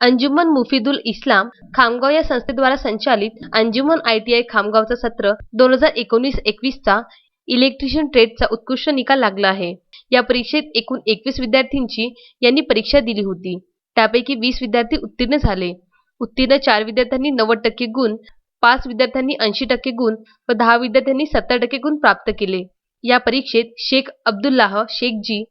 अंजुमन मुफीदुल इस्लाम खामगाव या संस्थेद्वारा संचालित अंजुमन आय टी आय खामगावचा सत्र दोन हजार एकोणीस एकवीसचा इलेक्ट्रिशियन ट्रेडचा उत्कृष्ट निकाल लागला आहे. या परीक्षेत एकूण एकवीस विद्यार्थ्यांची यांनी परीक्षा दिली होती. त्यापैकी वीस विद्यार्थी उत्तीर्ण झाले. उत्तीर्ण चार विद्यार्थ्यांनी नव्वद टक्के गुण पाच विद्यार्थ्यांनी ऐंशी टक्के गुण व दहा विद्यार्थ्यांनी सत्तर टक्के गुण प्राप्त केले. या परीक्षेत शेख अब्दुल्लाह शेख जी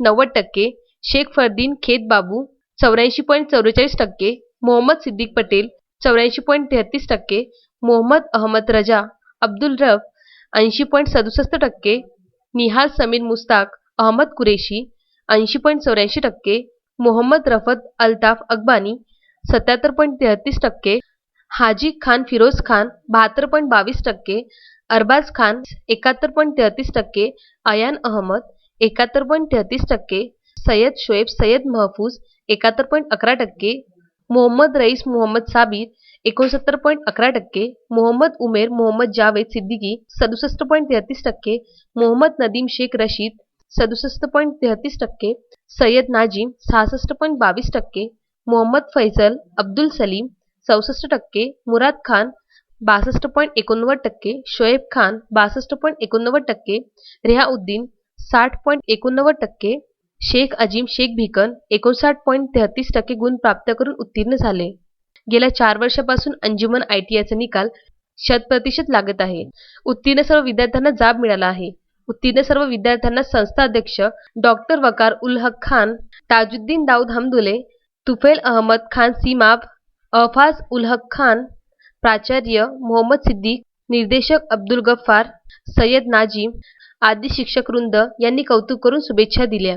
नव्वद टक्के शेख फरदीन खेत बाबू चौऱ्याऐंशी पॉईंट चौवेचाळीस टक्के मोहम्मद सिद्दीक पटेल चौऱ्याऐंशी पॉईंट तेहतीस टक्के मोहम्मद अहमद रजा अब्दुल रफ ऐंशी पॉईंट सदुसष्ट टक्के निहाल समीर मुस्ताक अहमद कुरेशी ऐंशी पॉईंट चौऱ्याऐंशी टक्के मोहम्मद रफत अल्ताफ अकबानी सत्याहत्तर पॉईंट तेहतीस टक्के हाजी खान फिरोज खान बहात्तर पॉईंट बावीस टक्के अरबाज खान एकाहत्तर पॉईंट तेहतीस टक्के अयान अहमद एकाहत्तर पॉईंट तेहतीस टक्के सय्यद शोएब सय्यद महफूज एकाहत्तर पॉईंट अकरा टक्के मोहम्मद रईस मोहम्मद साबिर एकोणसत्तर पॉईंट अकरा टक्के मोहम्मद उमेर मोहम्मद जावेद सिद्दीकी सदुसष्ट पॉईंट तेहतीस टक्के मोहम्मद नदीम शेख रशीद सदुसष्ट पॉईंट तेहतीस टक्के सय्यद नाजीम सहासष्ट पॉईंट बावीस टक्के मोहम्मद फैसल अब्दुल सलीम चौसष्ट टक्के मुराद खान बासष्ट पॉईंट एकोणनव्वद टक्के शोएब खान बासष्ट पॉईंट एकोणनव्वद टक्के रेहाउद्दीन साठ पॉईंट एकोणनव्वद टक्के शेख अजीम शेख भिकन एकोणसाठ पॉईंट तेहतीस टक्के गुण प्राप्त करून उत्तीर्ण झाले. गेल्या चार वर्षापासून अंजुमन आय टी आयचा निकाल शतप्रतिशत लागत आहे. उत्तीर्ण सर्व विद्यार्थ्यांना जाब मिळाला आहे. उत्तीर्ण सर्व विद्यार्थ्यांना संस्था अध्यक्ष डॉक्टर वकार उल हक खान ताजुद्दीन दाऊद हमदुले तुफेल अहमद खान सीमाब अहफाज उल हक खान प्राचार्य मोहम्मद सिद्दीक निर्देशक अब्दुल गफ्फार सय्यद नाजीम आदी शिक्षकवृंद यांनी कौतुक करून शुभेच्छा दिल्या.